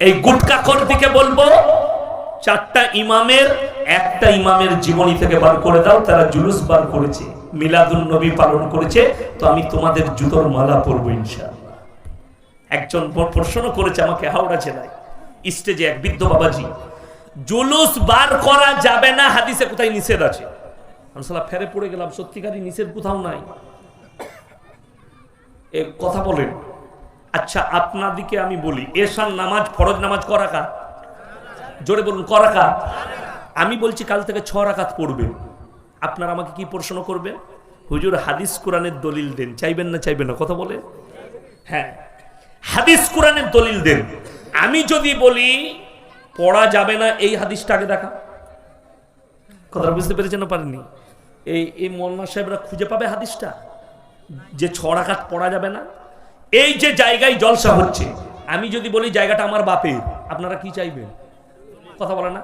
এই গুটকাখর দিকে বলব? চারটা ইমামের, একটা ইমামের জীবনী থেকে বার করে দাও, তারা জুলুস বার করেছে মিলাদুল নবী পালন করেছে, তো আমি তোমাদের জুতোর মালা পরবো ইনশাআল্লাহ। একজন প্রশ্ন করেছে আমাকে, হাওড়া জেলায়, স্টেজে এক বৃদ্ধ বাবাজি, জুলুস বার করা যাবে না, হাদিসে কোথায় নিষেধ আছে? আমি সালা ফেরে পড়ে গেলাম, সত্যিকারই নিষেধ কোথাও নাই। এ কথা বলেন। আচ্ছা আপনাদিকে আমি বলি এশান নামাজ ফরজ নামাজ করাকা জোরে বলুন করাকা আমি বলছি কাল থেকে ছ রাকাত পড়বেন। আপনারা আমাকে কি প্রশ্ন করবেন? হুজুর, হাদিস কোরআনের দলিল দেন। চাইবেন না চাইবেন না? কথা বলে হ্যাঁ। হাদিস কোরআনের দলিল দেন। আমি যদি বলি, পড়া যাবে না, এই হাদিসটা আগে দেখা। কথা বুঝতে পেরেছেন না পারেননি? এই এই মোল্লা সাহেবরা খুঁজে পাবে হাদিসটা? যে ছড়াকাত পড়া যাবে না এই যে জায়গায় জলসা হচ্ছে, আমি যদি বলি জায়গাটা আমার বাপের, আপনারা কি চাইবেন? কথা বলে না।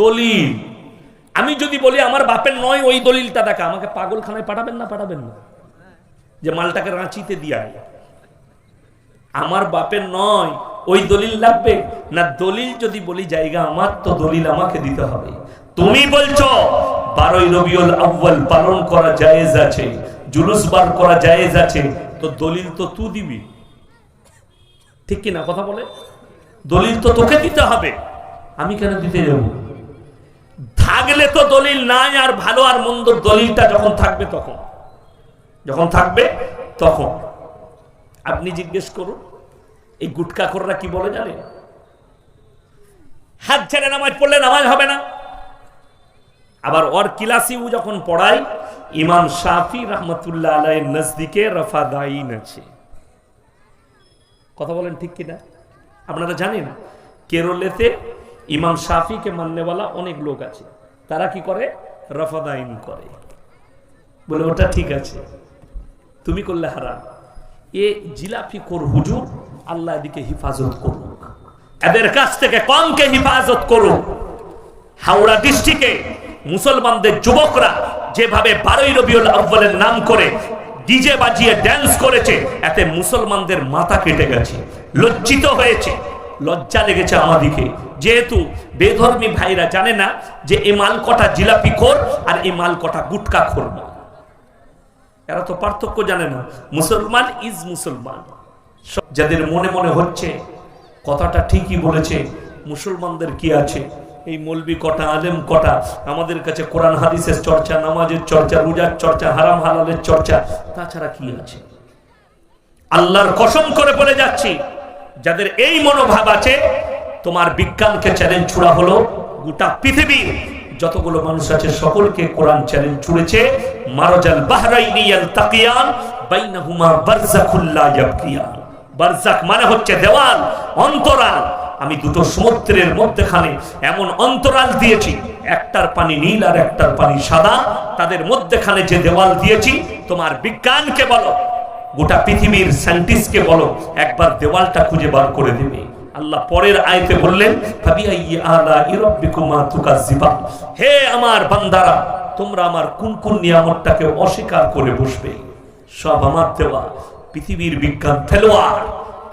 দলিল। আমি যদি বলি আমার বাপের নয়, ওই দলিলটা দেখা। আমাকে পাগলখানায় পাঠাবেন না পাঠাবেন না? যে মালটাকে রাঁচিতে দিয়া আমার বাপের নয়, ওই দলিল লাগবে? না, দলিল যদি বলি জায়গা আমার, তো দলিল আমাকে দিতে হবে। তুমি বলছো, বারোই রবিউল আউ্বাল পালন করা জায়েজ আছে, জুলুস বার করা জায়েজ আছে তো দলিল তো তু দিবি। ঠিক কি না কথা বলে? দলিল তো তোকে দিতে হবে। আমি কেন দিতে যাব? থাকলে তো দলিল নাই আর ভালো আর মন্দ দলিলটা যখন থাকবে তখন। যখন থাকবে তখন। আপনি জিজ্ঞেস করুন, এই গুটকা কররা কি বলে জানে হাত ছেড়ে নামাজ পড়লে নামাজ হবে না। আবার ওর কিলাসিউ যখন পড়াই, ইমাম শাফি রহমতুল্লাহ আলাইয়ের নজদিকে রফাদাইন আছে। কথা বলেন ঠিক কিনা? আপনারা জানেন, কেরলেতে ইমাম শাফিকে মাননেওয়ালা অনেক লোক আছে। তারা কি করে? রফাদাইন করে। বলে, ওটা ঠিক আছে। তুমি করলে হারাম। এ জিলাপি কর হুজুর, আল্লাহ এদিকে হিফাজত করুক। এদের কাছ থেকে কমকে হিফাজত করুক। হাওড়া ডিস্ট্রিক্টে মুসলমানদের যুবকরা যেভাবে বারোই রবিউল আব্বালের নাম করে ডিজে বাজিয়ে ড্যান্স করেছে, এতে মুসলমানদের মাথা কেটে গেছে, লজ্জিত হয়েছে, লজ্জা লেগেছে আমাদিকে যেহেতু বেধর্মী ভাইরা জানে না যে এই মাল কটা জিলাপি খোর আর এ মাল কটা গুটকা খোর এরা তো পার্থক্য জানে না, মুসলমান ইজ মুসলমান। যাদের মনে মনে হচ্ছে, কথাটা ঠিকই বলেছে, মুসলমানদের কি আছে? এই মলবি কটা, আলেম কটা, আমাদের কাছে কোরআন, হাদিসের চর্চা, নামাজের চর্চা, রোজার চর্চা, হারাম, হালালের চর্চা, তাছাড়া কি আছে? আল্লাহর কসম করে বলে যাচ্ছি, যাদের এই মনোভাব আছে, তোমার বিজ্ঞানকে চ্যালেঞ্জ ছুড়া হলো গোটা পৃথিবীর যতগুলো মানুষ আছে, সকলকে কোরআন চ্যালেঞ্জ ছুড়েছে, মারজাল বাহরাইনি ইয়ালতাকিয়ান বাইনাহুমা বারযাখুল লা ইয়াবকিয়ান। বারজাক মানে হচ্ছে দেওয়াল, অন্তরাল। আমি দুটো সমুদ্রের মধ্যখানে এমন অন্তরাল দিয়েছি, একটার পানি নীল আর একটার পানি সাদা। তাদের মধ্যখানে যে দেওয়াল দিয়েছি, তোমার বিজ্ঞানকে বলো, গোটা পৃথিবীর সায়েন্টিস্টকে বলো, একবার দেওয়ালটা খুঁজে বার করে দেবে। আল্লাহ পরের আয়তে বললেন হে আমার বান্দারা, তোমরা আমার কোন কোন নিয়ামতটাকে অস্বীকার করে বসবে। সব আমার দেওয়া পৃথিবীর বিজ্ঞান ফেলোয়ার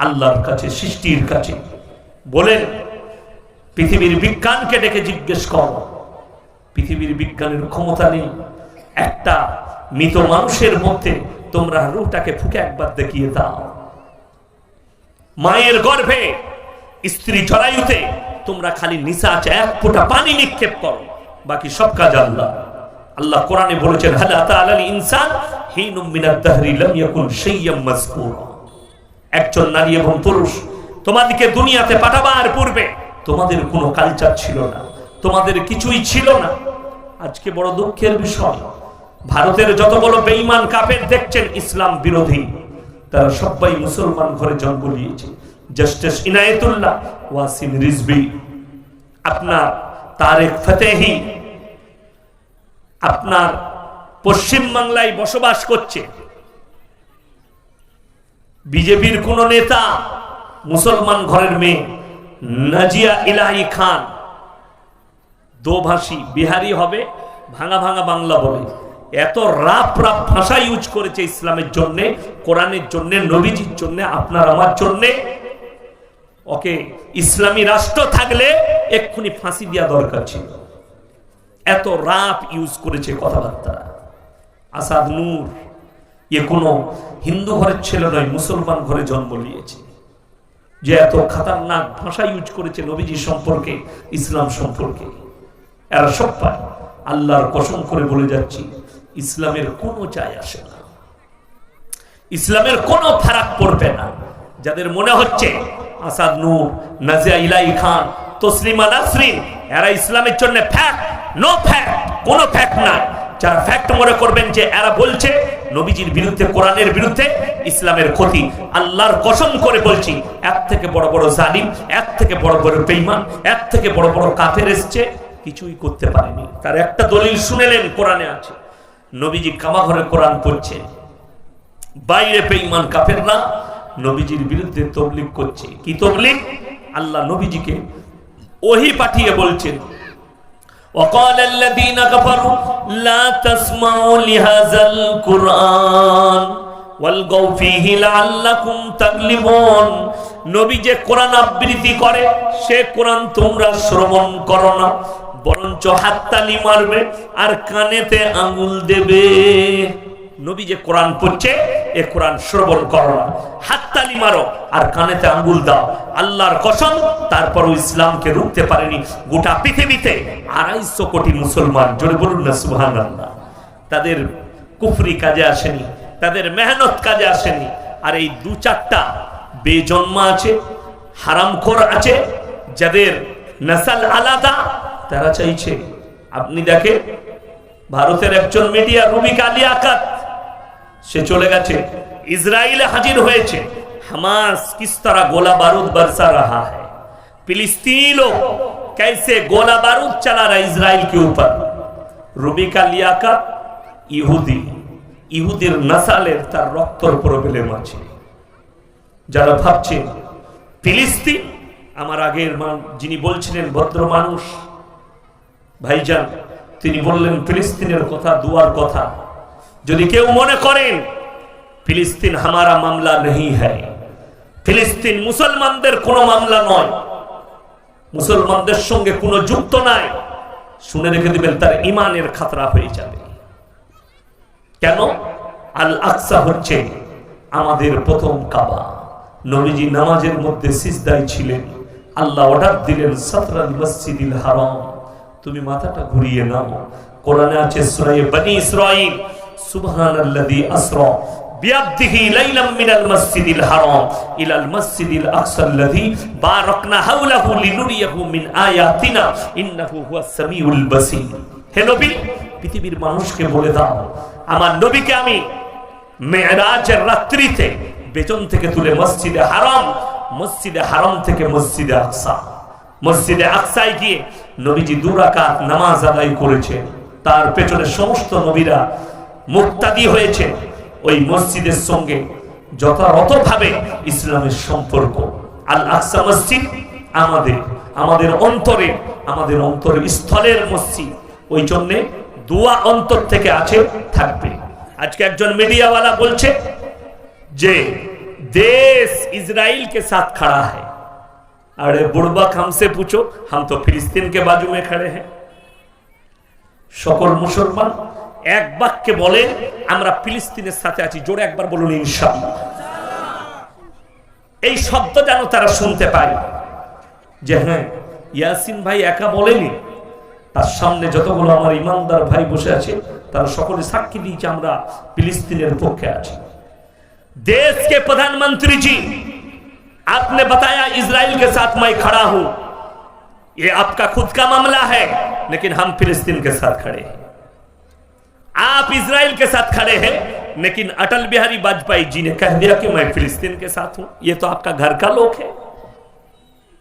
আল্লাহর কাছে সৃষ্টির কাছে। বলেন, পৃথিবীর বিজ্ঞানকে ডেকে জিজ্ঞেস কর। পৃথিবীর বিজ্ঞানের ক্ষমতা নেই। একটা মৃত মানুষের মধ্যে তোমরা রুহটাকে ফুকে একবার দেখিয়ে দাও। মায়ের গর্ভে, স্ত্রী জরায়ুতে, তোমরা খালি নিচা এক ফোঁটা পানি নিক্ষেপ করো। বাকি সব কাজ আল্লাহ। আল্লাহ কোরআনে বলেছেন ইনসান একজন নারী এবং পুরুষ তোমাদেরকে দুনিয়াতে পাঠাবার পূর্বে তোমাদের কোনো কালচার ছিল না, তোমাদের কিছুই ছিল না। আজকে বড় দুঃখের বিষয়, ভারতের যত বড় বেঈমান কাফের দেখছেন ইসলাম বিরোধী, তারা সবাই মুসলমান ঘরে জন্ম নিয়েছে। জাস্টিস ইনায়েতুল্লাহ ওয়াসিম রিজবি আপনার তারেক ফতেহি, আপনার পশ্চিম বাংলায় বসবাস করছে। বিজেপির কোন নেতা মুসলমান ঘরের মেয়ে নাজিয়া ইলাহি খান। দোভাষী, বিহারি হবে, ভাঙা ভাঙা বাংলা বলে। এত রাপ রাপ ভাষা ইউজ করেছে ইসলামের জন্য, কোরআনের জন্য, নবীজির জন্য, আপনার আমার জন্য। ওকে, ইসলামী রাষ্ট্র থাকলে এক্ষুনি ফাঁসি দেওয়া দরকার ছিল। এত রাপ ইউজ করেছে কথাবার্তা। আসাদ নূর, এ কোনো হিন্দু ঘরের ছেলে নয়, মুসলমান ঘরে জন্ম নিয়েছে। যে এত খাতারনাক ভাষা ইউজ করেছে নবীজি সম্পর্কে, ইসলাম সম্পর্কে। এরা সব পায়। আল্লাহর কসম করে বলে যাচ্ছি, ইসলামের কোনো চায় আসে না। ইসলামের কোনো ফারাক পড়বে না। যাদের মনে হচ্ছে, আসাদ নূর, নাজিয়া ইলাই খান, তসলিমা নাসরিন, এরা ইসলামের জন্য ফ্যাক্ট নো ফ্যাক্ট কোনো ফ্যাক্ট না যারা ফ্যাক্ট মনে করবেন যে, এরা বলছে নবীজির বিরুদ্ধে, কোরআনের বিরুদ্ধে ইসলামের ক্ষতি। আল্লাহর কসম করে বলছি, এক থেকে বড় বড় জালিম, এক থেকে বড় বড় বেইমান এক থেকে বড় বড় কাফের এসছে, কিছুই করতে পারেনি। তার একটা দলিল শুনেলেন, কোরআনে আছে। নবীজি কামাঘরে কোরআন পড়ছে। বাইরে বেইমান কাফের না নবীজির বিরুদ্ধে তবলিগ করছে। কি তবলিগ? আল্লাহ নবীজিকে ওহি পাঠিয়ে বলছেন وقال الذين كفروا لا تسمعوا لهذا القرآن والغوا فيه لعلكم تغلبون নবী যে কোরআন আবৃত্তি করে সে কোরআন তোমরা শ্রবণ করো না বরঞ্চ হাততালি মারবে আর কানেতে আঙুল দেবে নবী যে কোরআন পড়ছে, এ কোরআন শ্রবণ করো না। হাততালি মারো আর কানেতে আঙ্গুল দাও। আল্লাহর কসম, তারপরও ইসলামকে রুখতে পারেনি। গোটা পৃথিবীতে আড়াইশো কোটি মুসলমান, জোরে বলুন না সুহান আল্লাহ তাদের কুফরি কাজে আসেনি, তাদের মেহনত কাজে আসেনি। আর এই দু চারটা বেজন্মা আছে, হারামখোর আছে, যাদের নাসাল আলাদা, তারা চাইছে, আপনি দেখেন, ভারতের একজন মিডিয়া, রুবিকা লিয়াকাত সে চলে গেছে ইসরায়েলে হাজির হয়েছে হামাস किस तरह गोला बारूद बरसा रहा है फिलिस्तीनी लोग कैसे गोला बारूद चला रहा है इजराइल के ऊपर রুবিকা লিয়াকাত ইহুদি ইহুদির নাসালের তার রক্তর প্রবলেম আছে যারা ভাবছেন ফিলিস্তিন আমার আগের মান যিনি বলছিলেন ভদ্র মানুষ ভাইজান তিনি বললেন ফিলিস্তিনের কথা দুয়ার কথা যদি কেউ মনে করেন, ফিলিস্তিন হামারা মামলা নেই হ্যায়। ফিলিস্তিন মুসলমানদের কোনো মামলা নয়। মুসলমানদের সঙ্গে কোনো যুক্ত নাই। শুনে রেখে দিবেন, তার ইমানের খাতরা হয়ে যাবে। কেন? আল আকসা হচ্ছে আমাদের প্রথম কাবা। নবীজি নামাজের মধ্যে সিজদায় ছিলেন। আল্লাহ অর্ডার দিলেন, সতরাল মসজিদিল হারাম। তুমি মাথাটা ঘুরিয়ে নাও। কোরআনে আছে সূরা বনি ইসরাঈল সুবহানাল্লাযী আসরা বিআবদিহি লাইলাম মিনাল মাসজিদিল হারাম ইলাল মাসজিদিল বারাকনা হাওলাহু লিনুরিয়াহু মিন আয়াতিনা ইন্নাহু হুয়াস সামিউল হে নবী, পৃথিবীর মানুষকে বলে দাও, আমার নবীকে আমি মেয়েরাজের রাত্রিতে বেতন থেকে তুলে মসজিদে হারাম মসজিদে হারাম থেকে মসজিদে আকসা। মসজিদে আকসায় গিয়ে নবীজি দুরাকাত নামাজ আদায় করেছে তার পেছনে সমস্ত নবীরা মুক্তাদি হয়েছে ওই মসজিদের সঙ্গে যথাযথভাবে ইসলামের সম্পর্ক আল আকসা মসজিদ আমাদের আমাদের অন্তরে আমাদের অন্তরের স্থলের মসজিদ ওই জন্যে দোয়া অন্তর থেকে আছে থাকবে আজকে একজন মিডিয়াওয়ালা বলছে যে देश इजराइल के साथ खड़ा है अरे बुड़बक हमसे पूछो हम तो फिलिस्तीन के बाजू में खड़े हैं সকল মুসলমান এক বাক্যে বলে আমরা ফিলিস্তিনের সাথে আছি জোরে একবার বলুন ইনশাআল্লাহ এই শব্দ যেন তারা শুনতে পায় যে হ্যাঁ ইয়াসিন ভাই একা বলেনি তার সামনে যতগুলো আমার ইমানদার ভাই বসে আছে তারা সকলে সাক্ষী দিয়েছে আমরা ফিলিস্তিনের পক্ষে আছি देश के प्रधानमंत्री जी आपने बताया इसराइल के साथ मैं खड़ा हूं ये आपका खुद का मामला है लेकिन हम फिलिस्तीन के साथ खड़े हैं आप इसराइल के साथ खड़े हैं लेकिन अटल बिहारी वाजपेयी जी ने कह दिया कि मैं फिलिस्तीन के साथ हूं ये तो आपका घर का लोग है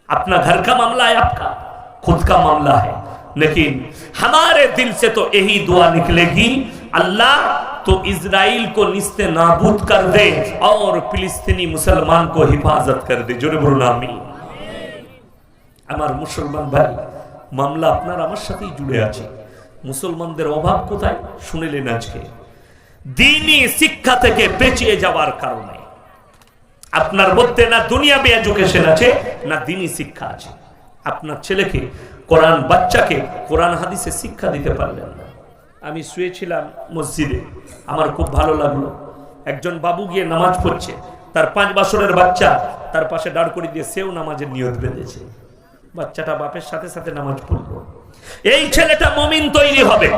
अपना घर का मामला है आपका खुद का मामला है लेकिन हमारे दिल से तो यही दुआ निकलेगी अल्लाह तो इजराइल को निस्ते नाबूद कर दे और फिलिस्तीनी मुसलमान को हिफाजत कर दे জোরে বলুন আমি আমার মুসলমান ভাই মামলা আপনার আমার সাথেই জুড়ে আছে মুসলমানদের অভাব কোথায়? শুনিলেন আজকে। দিনই শিক্ষা থেকে বেঁচে যাওয়ার কারণে। আপনার মধ্যে না দুনিয়াবি এডুকেশন আছে, না দিনই শিক্ষা আছে। আপনার ছেলেকে, কোরআন বাচ্চাকে, কোরআন হাদিসে শিক্ষা দিতে পারলেন না। আমি শুয়েছিলাম মসজিদে। আমার খুব ভালো লাগল। একজন বাবু গিয়ে নামাজ পড়ছে। তার পাঁচ বছরের বাচ্চা তার পাশে দাঁড় করে দিয়ে সেও নামাজের নিয়ত বেঁধেছে। বাচ্চাটা বাপের সাথে সাথে নামাজ পড়ল। এই ছেলেটা মমিন তৈরি হবে।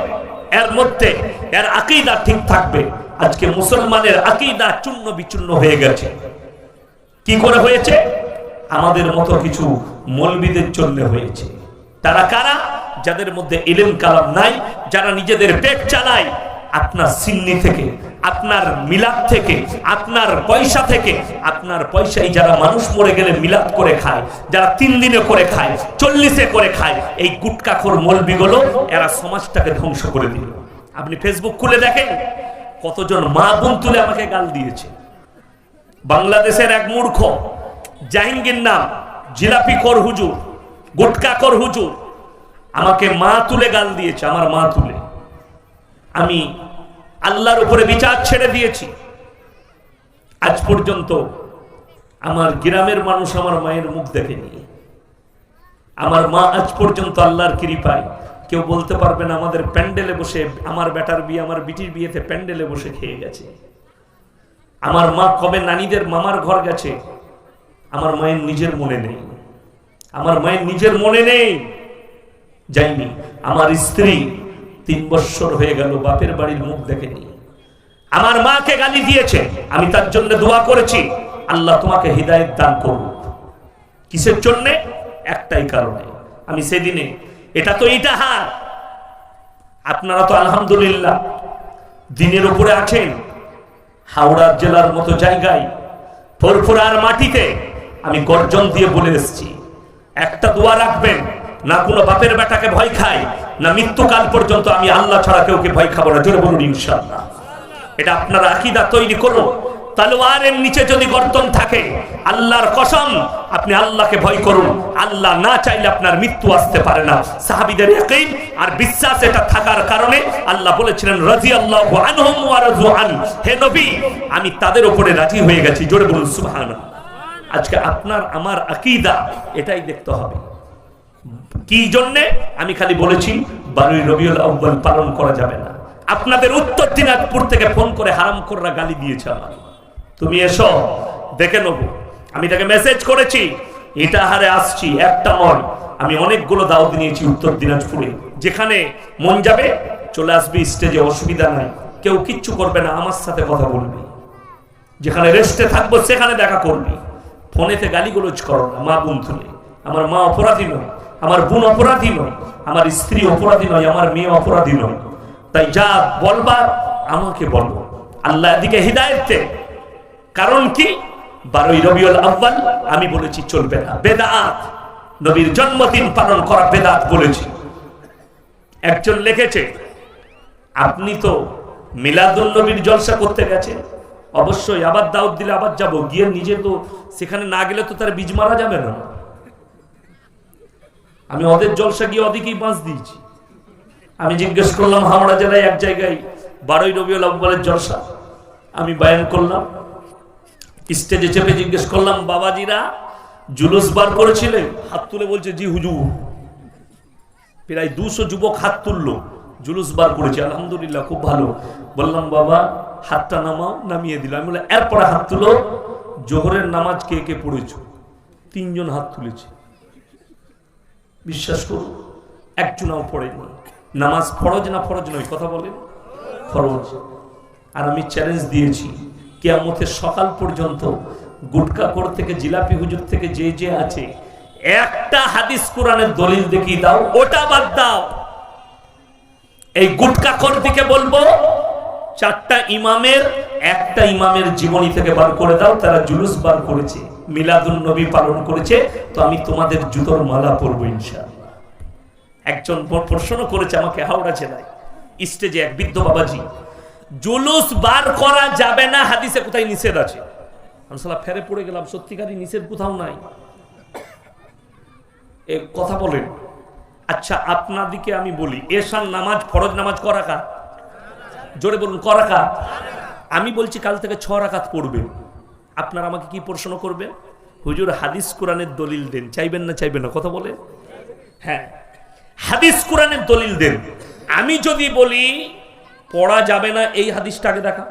এর মধ্যে এর আকিদা ঠিক থাকবে। আজকে মুসলমানের আকিদা চূর্ণ বিচূর্ণ হয়ে গেছে। কি করে হয়েছে? আমাদের মতো কিছু মলবিদের জন্য হয়েছে। তারা কারা? যাদের মধ্যে ইলেম কালাম নাই, যারা নিজেদের পেট চালায় আপনার সিন্নি থেকে, আপনার মিলাদ থেকে, আপনার পয়সা থেকে, আপনার পয়সায় যারা মানুষ মরে গেলে মিলাদ করে খায়, যারা তিন দিনে করে খায়, চল্লিশে করে খায়, এই গুটকাখোর মলবিগুলো এরা সমাজটাকে ধ্বংস করে দিল। আপনি ফেসবুক খুলে দেখেন, কতজন মা বোন তুলে আমাকে গাল দিয়েছে। বাংলাদেশের এক মূর্খ, জাহিঙ্গীর নাম, জিলাপি কর হুজুর, গুটকা কর হুজুর, আমাকে মা তুলে গাল দিয়েছে, আমার মা তুলে। আমি আল্লাহর উপরে বিচার ছেড়ে দিয়েছি। আজ পর্যন্ত আমার গ্রামের মানুষ আমার মায়ের মুখ দেখেনি। আমার মা আজ পর্যন্ত আল্লাহর কৃপায় কেউ বলতে পারবে না, আমাদের প্যান্ডেলে বসে আমার বেটার বিয়ে, আমার বিটির বিয়েতে প্যান্ডেলে বসে খেয়ে গেছে। আমার মা কবে নানিদের মামার ঘর গেছে, আমার মায়ের নিজের মনে নেই। আমার মায়ের নিজের মনে নেই। যাইনি, আমার স্ত্রী তিন বৎসর হয়ে গেল, বাপের বাড়ির মুখ দেখেনি। আমার মাকে গালি দিয়েছে, আমি তার জন্য দোয়া করেছি, আল্লাহ তোমাকে হৃদায়ত দান করুক। কিসের জন্যে? একটাই কারণে। আমি সেদিনে, এটা তো ইটাহার আপনারা তো আলহামদুলিল্লাহ দিনের উপরে আছেন, হাওড়া জেলার মতো জায়গায়, ফরফরার মাটিতে আমি গর্জন দিয়ে বলে এসেছি। একটা দোয়া রাখবেন, না কোনো বাপের বেটাকে ভয় খায় না মৃত্যুকাল পর্যন্ত আমি আল্লাহ ছাড়া কেউকে ভয় খাব না। জোরে বলুন ইনশাল্লাহ এটা আপনারা আকিদা তৈরি করুন। তালোয়ারের নিচে যদি গর্তন থাকে, আল্লাহর কসম, আপনি আল্লাহকে ভয় করুন। আল্লাহ না চাইলে আপনার মৃত্যু আসতে পারে না। সাহাবিদের ইয়াকিন আর বিশ্বাস এটা থাকার কারণে আল্লাহ বলেছিলেন, রাদিয়াল্লাহু আনহুম ওয়া রাযু হে নবী, আমি তাদের উপরে রাজি হয়ে গেছি। জোরে বলুন, সুবহানাল্লাহ। আজকে আপনার, আমার আকিদা এটাই দেখতে হবে। কি জন্যে? আমি খালি বলেছি, বারুই রবিউল আউ্বাল পালন করা যাবে না। আপনাদের উত্তর দিনাজপুর থেকে ফোন করে হারাম কররা গালি দিয়েছে আমার। তুমি এসো, দেখে নেব। আমি তাকে মেসেজ করেছি, এটা হারে আসছি, একটা নয়। আমি অনেকগুলো দাওয়াত নিয়েছি উত্তর দিনাজপুরে। যেখানে মন যাবে, চলে আসবি স্টেজে অসুবিধা নাই। কেউ কিচ্ছু করবে না, আমার সাথে কথা বলবি। যেখানে রেস্টে থাকব, সেখানে দেখা করবি। ফোনেতে গালিগুলোজ করো না, মা বোন তুলে আমার মা অপরাধী নয়। আমার বোন অপরাধী নয়, আমার স্ত্রী অপরাধী নয়, আমার মেয়ে অপরাধী নয়। তাই যা বলবার আমাকে বলব। আল্লাহ দিকে হৃদায়ত কারণ কি? বারোই রবিউল আব্বাল আমি বলেছি চলবে না। বেদাত, নবীর জন্মদিন পালন করা বেদাত বলেছি। একজন লিখেছে, আপনি তো মিলাদুল নবীর জলসা করতে গেছেন। অবশ্যই আবার দাউদ দিলে আবার যাব, গিয়ে নিজে তো সেখানে না গেলে তো তার বীজ মারা যাবে না। আমি ওদের জলসা গিয়ে ওদিকেই বাঁচ দিয়েছি। আমি জিজ্ঞেস করলাম, হাওড়া জেলায় এক জায়গায় বারোই রবিউল আব্বালের জলসা। আমি বায়ান করলাম, স্টেজে চেপে জিজ্ঞেস করলাম, বাবাজিরা, জুলুস বার করেছিলেন? হাত তুলে বলছে, জি হুজুর। প্রায় দুশো যুবক হাত তুললো, জুলুস বার করেছে, আলহামদুলিল্লাহ, খুব ভালো। বললাম, বাবা, হাতটা নামাও, নামিয়ে দিল আমি বললাম, এরপরে হাত তুলো, জোহরের নামাজ কে কে পড়েছ? তিনজন হাত তুলেছে। বিশ্বাস করুন একজনাও পড়েনি নামাজ ফরজ না ফরজ নয়, কথা বলেন। ফরজ। আর আমি চ্যালেঞ্জ দিয়েছি, কেয়ামতের সকাল পর্যন্ত গুটকা কর থেকে, জিলাপি হুজুর থেকে যে যে আছে, একটা হাদিস কোরআনের দলিল দেখিয়ে দাও, ওটা বাদ দাও। এই গুটকা কর দিকে বলব, চারটা ইমামের, একটা ইমামের জীবনী থেকে বার করে দাও, তারা জুলুস বার করেছে। মিলাদুল নবী পালন করেছে, তো আমি তোমাদের জুতোর মালা পরবো ইনশাআল্লাহ। একজন প্রশ্ন করেছে আমাকে হাওড়া জেলায়, স্টেজে এক বৃদ্ধ বাবাজি, জুলুস বার করা যাবে না, হাদিসে কোথায় নিষেধ আছে? আমি সালা ফেরে পড়ে গেলাম, সত্যিকারই নিষেধ কোথাও নাই। এ কথা বলেন আচ্ছা আপনাদিকে আমি বলি এসান নামাজ, ফরজ নামাজ করাকা জোরে বলুন করাকা আমি বলছি, কাল থেকে ছ রাকাত পড়বেন। আপনারা আমাকে কি প্রশ্ন করবেন? হুজুর, হাদিস কোরআনের দলিল দেন। চাইবেন না চাইবেন না? কথা বলে? হ্যাঁ। হাদিস কোরআনের দলিল দেন। আমি যদি বলি, পড়া যাবে না, এই হাদিসটাকে দেখা।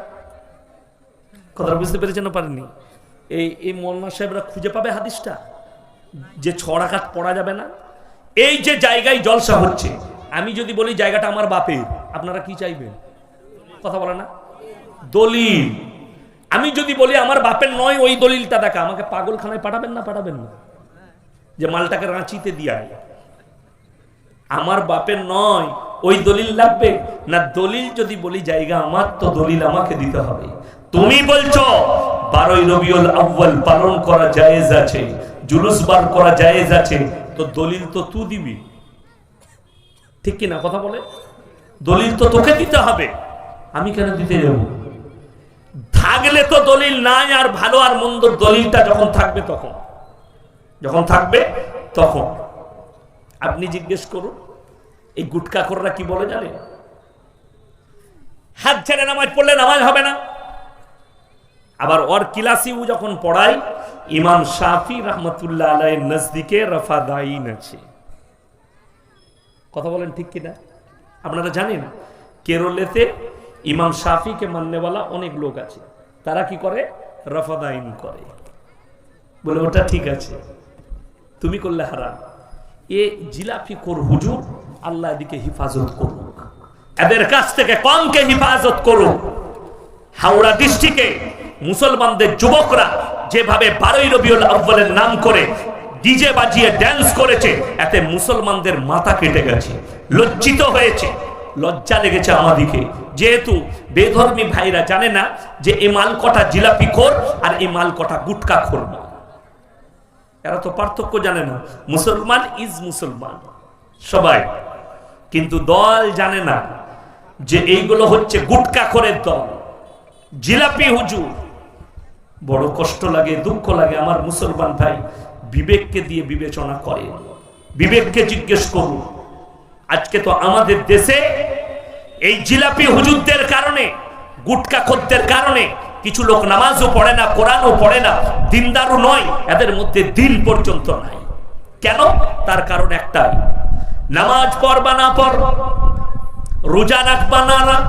কথাটা বুঝতে পেরেছেন না পারেননি? এই এই মোল্লা সাহেবরা খুঁজে পাবে হাদিসটা? যে ছড়াঘাত পড়া যাবে না। এই যে জায়গায় জলসা হচ্ছে, আমি যদি বলি জায়গাটা আমার বাপের, আপনারা কি চাইবেন? কথা বলে না? দলিল। আমি যদি বলি আমার বাপের নয়, ওই দলিলটা দেখা। আমাকে পাগলখানায় পাঠাবেন না পাঠাবেন না? যে মালটাকে রাঁচিতে দিয়ে আমার বাপের নয়, ওই দলিল লাগবে? না, দলিল যদি বলি, জায়গা আমার তো দলিল আমাকে দিতে হবে। তুমি বলছো, বারোই রবিউল আউ্বাল পালন করা জায়েজ আছে, জুলুস বার করা জায়েজ আছে, তো দলিল তো তু দিবি। ঠিক কি না, কথা বলে? দলিল তো তোকে দিতে হবে। আমি কেন দিতে যাব? থাকলে তো দলিল নাই আর ভালো আর মন্দ দলিলটা যখন থাকবে তখন। যখন থাকবে তখন। আপনি জিজ্ঞেস করুন, এই গুটকা কররা কি বলে জানে হাত ছেড়ে নামাজ পড়লে নামাজ হবে না। আবার ওর কিলাসিউ যখন পড়াই, ইমাম শাফি রহমতুল্লাহ আলাইয়ের নজদিকে রফাদাইন আছে। কথা বলেন ঠিক কিনা? আপনারা জানেন, কেরলেতে ইমাম শাফিকে মাননেওয়ালা অনেক লোক আছে। তারা কি করে? রফাদাইন করে। বলে, ওটা ঠিক আছে। তুমি করলে হারাম। এ জিলাপি কর হুজুর, আল্লাহ এদিকে হিফাজত করুক। এদের কাছ থেকে কমকে হিফাজত করুক। হাওড়া ডিস্ট্রিক্টে মুসলমানদের যুবকরা যেভাবে বারোই রবিউল আব্বালের নাম করে ডিজে বাজিয়ে ড্যান্স করেছে, এতে মুসলমানদের মাথা কেটে গেছে, লজ্জিত হয়েছে। লজ্জা লেগেছে আমাদিকে। যেহেতু বেধর্মী ভাইরা জানে না যে এ মাল কটা জিলাপি খোর আর এ মাল কটা গুটকা খোর এরা তো পার্থক্য জানে না। মুসলমান ইজ মুসলমান। সবাই। কিন্তু দল জানে না যে এইগুলো হচ্ছে গুটকা করে দল। জিলাপি হুজুর। বড় কষ্ট লাগে, দুঃখ লাগে আমার মুসলমান ভাই বিবেককে দিয়ে বিবেচনা করে বিবেককে জিজ্ঞেস করুন। আজকে তো আমাদের দেশে এই জিলাপি হুজুরদের কারণে, গুটকা খদ্দের কারণে কিছু লোক নামাজও পড়ে না, কোরআনও পড়ে না, দিনদারও নয়, এদের মধ্যে দিন পর্যন্ত নাই। কেন? তার কারণ একটাই, নামাজ পড়বা না পড়, রোজা রাখবা না রাখ,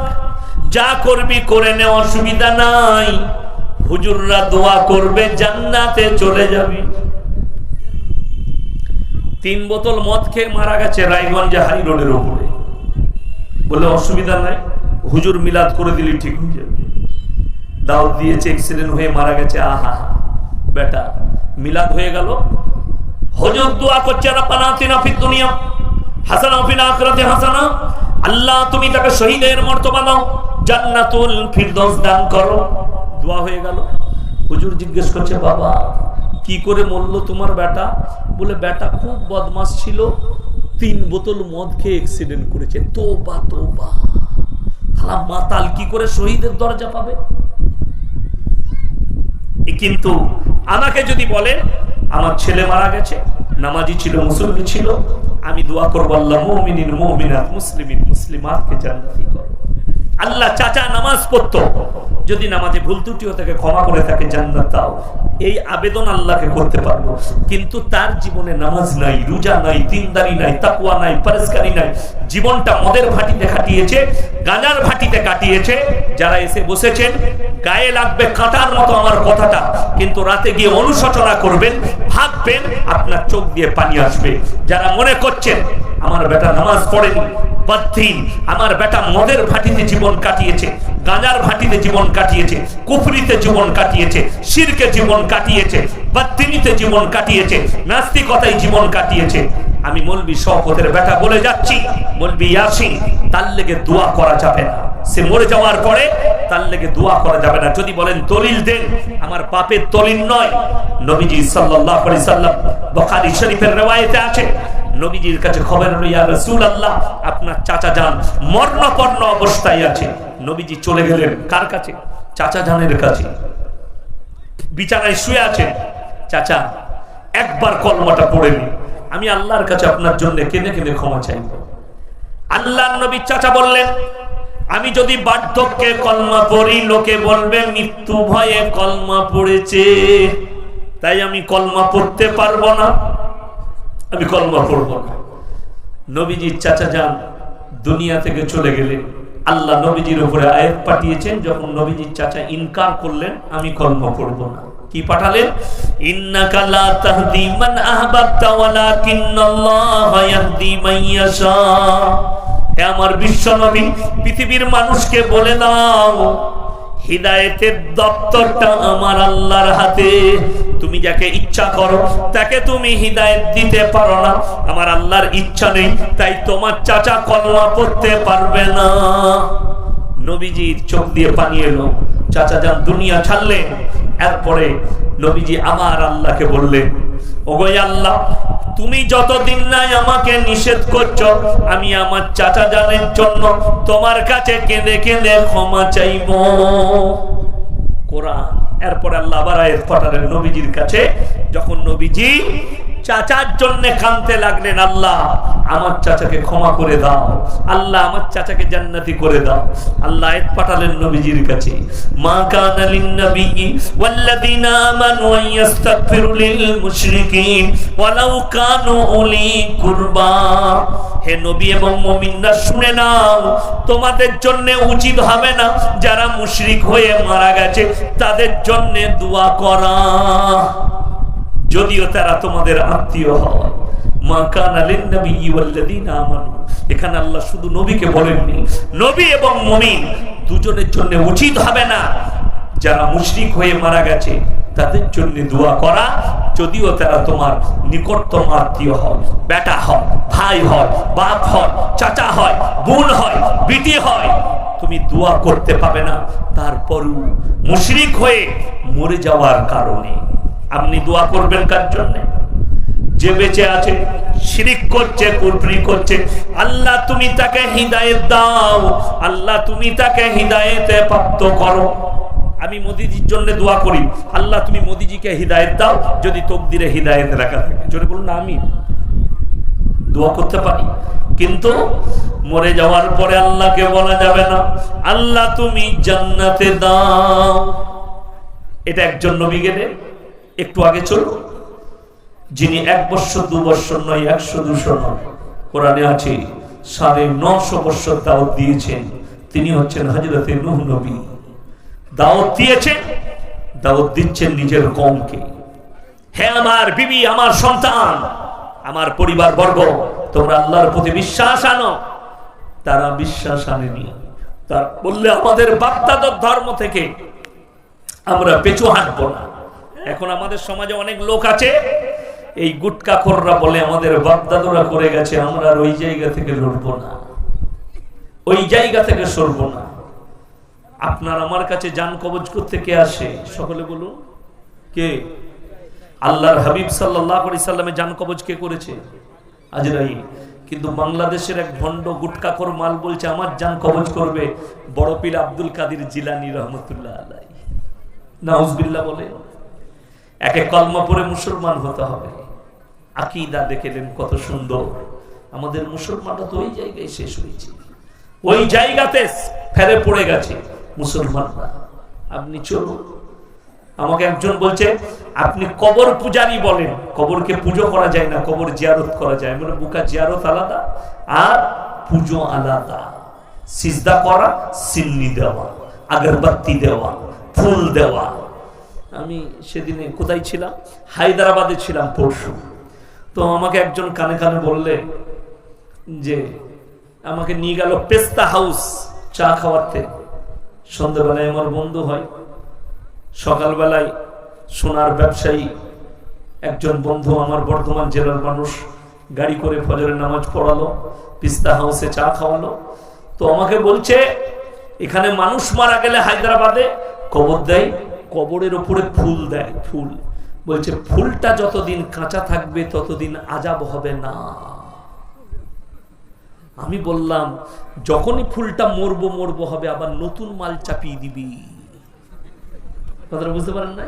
যা করবি করে নে, অসুবিধা নাই। হুজুররা দোয়া করবে, জান্নাতে চলে যাবি। তিন বোতল মদ খেয়ে মারা গেছে রায়গঞ্জে হাই রোডের উপরে। বলে অসুবিধা নাই, হুজুর মিলাদ করে দিলি ঠিক হয়ে যাবে। দাওয়াত দিয়েছে অ্যাক্সিডেন্ট হয়ে মারা গেছে, আহা। বেটা, মিলাদ হয়ে গেল। হজর দোয়া করছে দুনিয়া, হাসানা ফিল আখিরাতি হাসানা। আল্লাহ, তুমি তাকে শহীদের মর্তবা দাও, জান্নাতুল ফিরদৌস দান করো। দোয়া হয়ে গেল। হুজুর জিজ্ঞেস করছে, বাবা কি করে মরল তোমার বেটা বলে বেটা খুব বদমাস ছিল। তিন বোতল মদ খেয়ে অ্যাক্সিডেন্ট করেছে। তোবা তোবা। হালা মাতাল, কি করে শহীদের দরজা পাবে? কিন্তু আমাকে যদি বলে, আমার ছেলে মারা গেছে, নামাজি ছিল মুসলমান ছিল, আমি দোয়া করব আল্লাহ মুমিনিন, মুমিনাত, মুসলিমিন, মুসলিমাতকে করো। আল্লাহ চাচা নামাজ পড়তো। যদি নামাজে ভুল ত্রুটিও থেকে, ক্ষমা করে তাকে জান্নাত দাও। এই আবেদন আল্লাহকে করতে পারব। কিন্তু তার জীবনে নামাজ নাই, রোজা নাই, দিনদারি নাই তাকুয়া নাই পরেশকারি নাই। জীবনটা মদের ভাটিতে কাটিয়েছে, গাঁজার ভাটিতে কাটিয়েছে। যারা এসে বসেছেন, গায়ে লাগবে কাঁটার মতো আমার কথাটা। কিন্তু রাতে গিয়ে অনুশোচনা করবেন, ভাববেন, আপনার চোখ দিয়ে পানি আসবে। যারা মনে করছেন, আমার বেটা নামাজ পড়েনি বদ্দিন আমার বেটা মদের ভাটিতে জীবন কাটিয়েছে, গাঁজার ভাটিতে জীবন কাটিয়েছে, কুফরিতে জীবন কাটিয়েছে, শিরকে জীবন কাটিয়েছে বদ্দিনীতে জীবন কাটিয়েছে, নাস্তিকতায় জীবন কাটিয়েছে। আমি মলবি শওকতের বেটা বলে যাচ্ছি, মলবি ইয়াসিন, তার লেগে দোয়া করা যাবে না। সে মরে যাওয়ার পরে তার লেগে দোয়া করা যাবে না। যদি বলেন দলিল দেন, আমার বাপের দলিল নয়। নবীজি সাল্লাল্লাহু আলাইহি সাল্লাম বুখারী শরীফের রওয়ায়েতে আছে নবীজির কাছে খবর হলো, ইয়া রাসূলুল্লাহ, আপনার চাচা যান। মরণপন্ন অবস্থায় আছে। নবীজি চলে গেলেন। কার কাছে? চাচা জানের কাছে। বিছানায় শুয়ে আছেন চাচা, একবার কলমাটা পড়ে নি। আমি আল্লাহর কাছে আপনার জন্য কেনে কেনে ক্ষমা চাইব। আল্লাহর নবী চাচা বললেন, আমি যদি বার্ধক্যে কলমা পড়ি, লোকে বলবে, মৃত্যু ভয়ে কলমা পড়েছে। তাই আমি কলমা পড়তে পারব না। আমি কলমা পড়ব। না নবীজির চাচা যান, দুনিয়া থেকে চলে গেলেন। আল্লাহ নবীজির উপরে আয়াত পাঠিয়েছেন, যখন নবীজির চাচা ইনকার করলেন, আমি কলমা পড়ব না। কি পাঠালেন? ইন্নাকা লা তাহদি মান আহবাবতা ওয়ালাকিন্নাল্লাহা ইয়াহদি মান ইয়াশা। হে আমার বিশ্ব নবী, পৃথিবীর মানুষকে বলে দাও হিদায়েতের দপ্তরটা আমার আল্লাহর হাতে। তুমি যাকে ইচ্ছা করো, তাকে তুমি হিদায়েত দিতে পারো না। আমার আল্লাহর ইচ্ছা নেই, তাই তোমার চাচা কলমা পড়তে পারবে না। নবীজির চোখ দিয়ে পানি এলো। চাচা যান, দুনিয়া ছাড়লেন। এরপরে নবীজি আমার আল্লাহকে বললেন আল্লাহ, তুমি যতদিন নাই আমাকে নিষেধ করছ, আমি আমার চাচা জানের জন্য তোমার কাছে কেঁদে কেঁদে ক্ষমা চাইব। কোরআন, এরপর আল্লাহ আবার এর নবীজির কাছে, যখন নবীজি চাচার জন্য কানতে লাগলেন, আল্লাহ, আমার চাচাকে ক্ষমা করে দাও। আল্লাহ, আমার চাচাকে জান্নাতি করে দাও। আল্লাহ, আয়াত পাঠালেন নবীজির কাছে। মা কানা লিন নবী ওয়াল্লাযিনা আমানু ইয়াস্তাগফিরু লিল মুশরিকিন ওয়ালাউ কানু উলি কুরবা। হে নবী এবং মুমিনরা, শুনে নাও, তোমাদের জন্য উচিত হবে না যারা মুশরিক হয়ে মারা গেছে, তাদের জন্য দোয়া করা। যদিও তারা তোমাদের আত্মীয় হয়। আল্লাহ শুধু নবীকে বলেননি। নবী এবং মুমিন দুজনের জন্য উচিত হবে না। যারা হয়ে মারা গেছে, তাদের জন্য করা। যদিও তারা তোমার নিকটতম আত্মীয় বেটা ভাই হয়, বাপ হয়, চাচা হয়, বোন হয়, বিটি হয়, তুমি দোয়া করতে পাবে না। তারপরও মুশরিক হয়ে মরে যাওয়ার কারণে। আপনি দোয়া করবেন কার জন্য? যে বেঁচে আছে, শিরিক করছে কুরফরি করছে, আল্লাহ তুমি তাকে হিদায়েত দাও, আল্লাহ তুমি তাকে হিদায়েতে প্রাপ্ত করো। আমি মোদিজির জন্য দোয়া করি, আল্লাহ তুমি মোদিজিকে হিদায়েত দাও, যদি তকদিরে হিদায়েত রাখা থাকে। জোরে বলুন আমি দোয়া করতে পারি, কিন্তু মরে যাওয়ার পরে আল্লাহকে বলা যাবে না। আল্লাহ তুমি জান্নাতে দাও। এটা একজন নবী গেলে একটু আগে চলো যিনি এক বছর, দু বছর নয়, একশো, দুশো নয়, কোরআনে আছে, সাড়ে নশো বছর দাওয়াত দিয়েছেন। তিনি হচ্ছেন হজরতে নবী। দাওয়াত দিয়েছেন, দাওয়াত দিচ্ছেন নিজের কমকে। হে আমার বিবি, আমার সন্তান, আমার পরিবার বর্গ তোমরা আল্লাহর প্রতি বিশ্বাস আনো। তারা বিশ্বাস আনেনি। তার বললে, আমাদের বাপদাদর ধর্ম থেকে আমরা পেছু হাঁটবো না। এখন আমাদের সমাজে অনেক লোক আছে, এই গুটকা খোররা বলে আমাদের বাপদাদুরা করে গেছে, আমরা আর ওই জায়গা থেকে লড়বো না। ওই জায়গা থেকে সরবো না। আপনার আমার কাছে যান কবজ করতে কে আসে? সকলে বলুন। কে? আল্লাহর হাবিব সাল্লাহ সাল্লামে যান কবজ কে করেছে? আজরাইল। কিন্তু বাংলাদেশের এক ভণ্ড গুটকাকর মাল বলছে, আমার যান কবজ করবে বড় পীর আব্দুল কাদির জিলানি রহমতুল্লাহ আলাই নাউজবিল্লাহ বলে। একে কলমা পরে মুসলমান হতে হবে। আকিদা দেখেলেন কত সুন্দর। আমাদের মুসলমানরা তো ওই জায়গায় শেষ হয়েছে। ওই জায়গাতে ফেরে পড়ে গেছে মুসলমানরা। আপনি চলুন। আমাকে একজন বলছে, আপনি কবর পূজারি বলেন। কবরকে পুজো করা যায় না, কবর জিয়ারত করা যায়। মানে বুকা জিয়ারত আলাদা আর পুজো আলাদা। সিজদা করা, সিন্নি দেওয়া, আগরবাতি দেওয়া, ফুল দেওয়া। আমি সেদিনে কোথায় ছিলাম? হায়দ্রাবাদে ছিলাম পরশু। তো আমাকে একজন কানে কানে বললে যে, আমাকে নিয়ে গেল পেস্তা হাউস চা খাওয়াতে। সন্ধ্যাবেলায় আমার বন্ধু হয়। সকালবেলায় সোনার ব্যবসায়ী একজন বন্ধু আমার বর্ধমান জেলার মানুষ গাড়ি করে ফজরের নামাজ পড়ালো, পিস্তা হাউসে চা খাওয়ালো। তো আমাকে বলছে, এখানে মানুষ মারা গেলে হায়দ্রাবাদে কবর দেয় কবরের উপরে ফুল দেয়, ফুল। বলছে, ফুলটা যতদিন কাঁচা থাকবে, ততদিন আজাব হবে না। আমি বললাম, যখনই ফুলটা মরবো মরবো হবে, আবার নতুন মাল চাপিয়ে দিবি। কথাটা বুঝতে পারেন না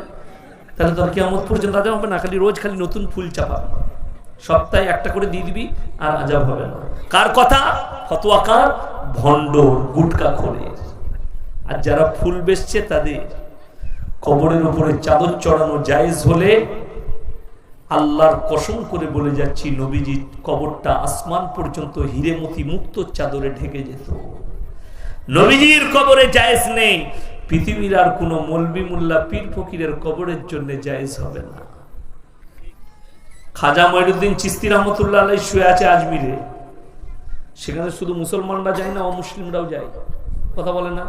তাহলে তোর কেমন পর্যন্ত আজাব হবে না, খালি রোজ খালি নতুন ফুল চাপাবে। সপ্তাহে একটা করে দিয়ে দিবি, আর আজাব হবে না। কার কথা? ফতোয়া কার? ভণ্ডর, গুটকা খোরে আর যারা ফুল বেচছে তাদের। কবরের উপরে চাদর চড়ানো জায়েজ হলে আল্লাহর কসম করে বলে যাচ্ছি, নবীজি কবরটা আসমান পর্যন্ত হিরেমতি মুক্ত চাদরে ঢেকে যেত। নবীজির কবরে জায়েজ নেই। পৃথিবীর আর কোনো মলবি মোল্লা পীর ফকিরের কবরের জন্য জায়েজ হবে না। খাজা মঈনুদ্দিন চিস্তি রহমতুল্লাহ আলাই শুয়ে আছে আজমিরে। সেখানে শুধু মুসলমানরা যায় না, অমুসলিমরাও যায়। কথা বলে না?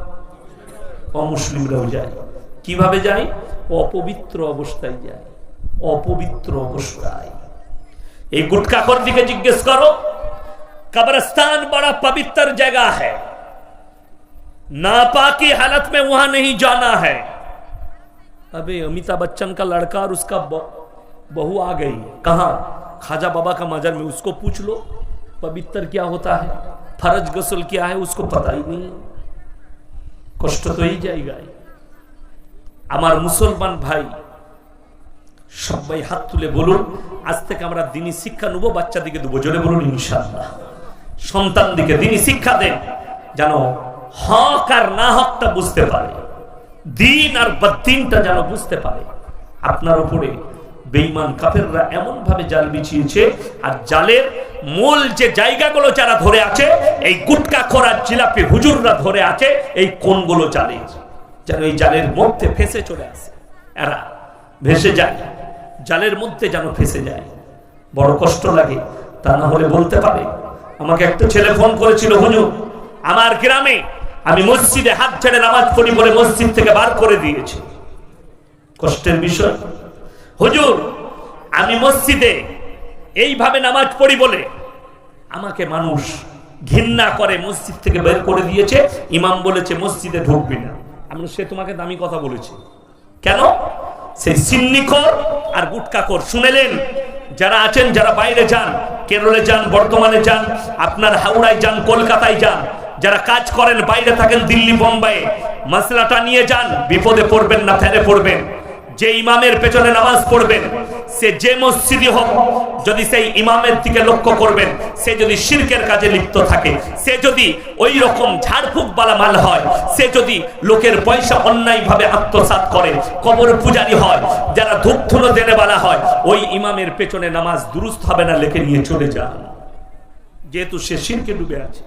অমুসলিমরাও যায়। কিভাবে যায় অপবিত্র অবস্থায় যায় অপবিত্র অবস্থায় এই গুটকাখর দিকে জিজ্ঞেস করো कब्रिस्तान बड़ा पवित्र जगह है नापाकी हालत में वहां नहीं जाना है अबे अमिताभ बच्चन का लड़का और उसका ब- बहू आ गई कहा खाजा बाबा का मजर में उसको पूछ लो पवित्र क्या होता है फरज गसल क्या है उसको पता ही नहीं কষ্ট তো এই জায়গায় আমার মুসলমান ভাই, সবাই হাত তুলে বলুন, আজ থেকে আমরা দিনী শিক্ষা নেব বাচ্চাদিকে দেবো, জোরে বলুন ইনশাল্লাহ সন্তান দিকে দিনী শিক্ষা দেন, যেন হক আর না হকটা বুঝতে পারে। দিন আর বদিনটা যেন বুঝতে পারে। আপনার উপরে বেঈমান কাফেররা এমন ভাবে জাল বিছিয়েছে, আর জালের মূল যে জায়গাগুলো যারা ধরে আছে, এই গুটকা খোরার জিলাপি হুজুররা ধরে আছে, এই কোনগুলো জালে। যেন এই জালের মধ্যে ফেসে চলে আসে। এরা ভেসে যায়। জালের মধ্যে যেন ফেসে যায়। বড় কষ্ট লাগে। তা না হলে বলতে পারে, আমাকে একটা ছেলে ফোন করেছিল, হুজুর, আমার গ্রামে আমি মসজিদে হাত ছেড়ে নামাজ পড়ি বলে মসজিদ থেকে বার করে দিয়েছে। কষ্টের বিষয়। হুজুর, আমি মসজিদে এইভাবে নামাজ পড়ি বলে আমাকে মানুষ ঘৃণা করে মসজিদ থেকে বের করে দিয়েছে। ইমাম বলেছে, মসজিদে ঢুকবি না। আমি সে তোমাকে দামি কথা বলেছি। কেন? সেই সিন্নিকর আর গুটকাকর শুনেলেন? যারা আছেন, যারা বাইরে যান, কেরলে যান বর্তমানে যান, আপনার হাওড়ায় যান, কলকাতায় যান, যারা কাজ করেন, বাইরে থাকেন, দিল্লি বোম্বাইয়ে মশলাটা নিয়ে যান, বিপদে পড়বেন না ফেলে পড়বেন। যে ইমামের পেছনে নামাজ পড়বেন সে যে মসজিদই হোক, যদি সেই ইমামের দিকে লক্ষ্য করবেন, সে যদি শিরকের কাজে লিপ্ত থাকে, সে যদি ওই রকম ঝাড়ফুঁক বালা মাল হয়, সে যদি লোকের পয়সা অন্যায়ভাবে আত্মসাৎ করে, কবর পূজারি হয়, যারা ধূপ ধুনো দেনে বালা হয়, ওই ইমামের পেছনে নামাজ দুরুস্ত হবে না, লেখে নিয়ে চলে যান। যেহেতু সে শিরকে ডুবে আছে।